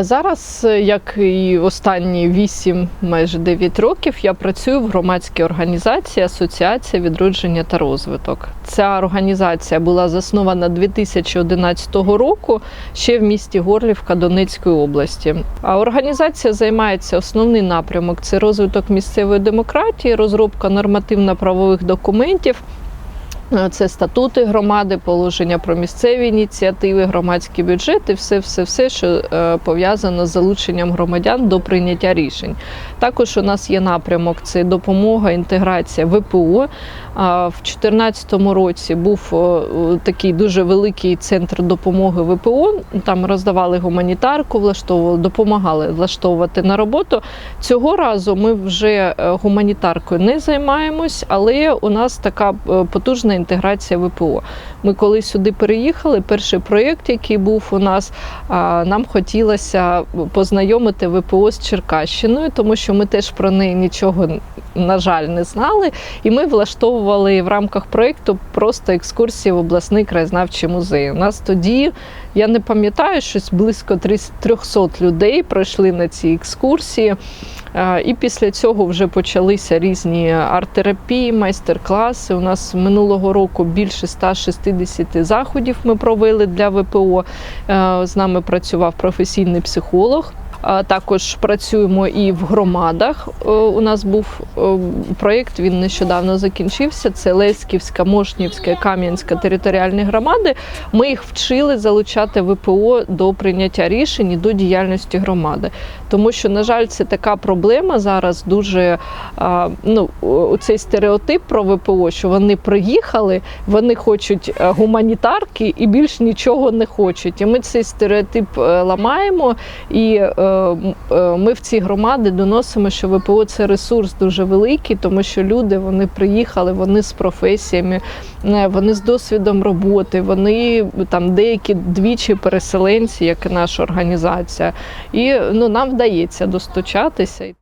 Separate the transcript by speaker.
Speaker 1: Зараз, е, як і останні 8, майже 9 років, я працюю в громадській організації Асоціація відродження та розвиток. Ця організація була заснована 2011 року ще в місті Горлівка Донецької області. А організація займається основний напрямок це розвиток місцевої демократії, розробка нормативно-правових документів. Е, Це статути громади, положення про місцеві ініціативи, громадські бюджети, все, все, все, що е, пов'язано з залученням громадян до прийняття рішень. Також у нас є напрямок: це допомога, інтеграція ВПО. В 2014 році був е, е, такий дуже великий центр допомоги ВПО. Там роздавали гуманітарку, влаштовували, допомагали влаштовувати на роботу. Цього разу ми вже е, гуманітаркою не займаємось, але у нас така е, потужна інтеграція ВПО. Ми коли сюди переїхали, перший проєкт, який був у нас, нам хотілося познайомити ВПО з Черкащиною, тому що ми теж про неї нічого, на жаль, не знали. І ми влаштовували в рамках проєкту просто екскурсії в обласний краєзнавчий музей. У нас тоді, я не пам'ятаю, щось близько 300 людей пройшли на ці екскурсії. І після цього вже почалися різні арт-терапії, майстер-класи. У нас минулого року більше 160 заходів ми провели для ВПО. Е, З нами працював професійний психолог. Також працюємо і в громадах. Е, У нас був е, проєкт, він нещодавно закінчився. Це Леськівська, Мошнівська, Кам'янська територіальні громади. Ми їх вчили залучати ВПО до прийняття рішень і до діяльності громади. Тому що, на жаль, це така проблема зараз дуже ну, цей стереотип про ВПО, що вони приїхали, вони хочуть е, гуманітарки і більш нічого не хочуть. І ми цей стереотип ламаємо. І ми в ці громади доносимо, що ВПО це ресурс дуже великий, тому що люди вони приїхали, вони з професіями, е, вони з досвідом роботи, вони там деякі двічі переселенці, як і наша організація. І ну нам вдається достучатися.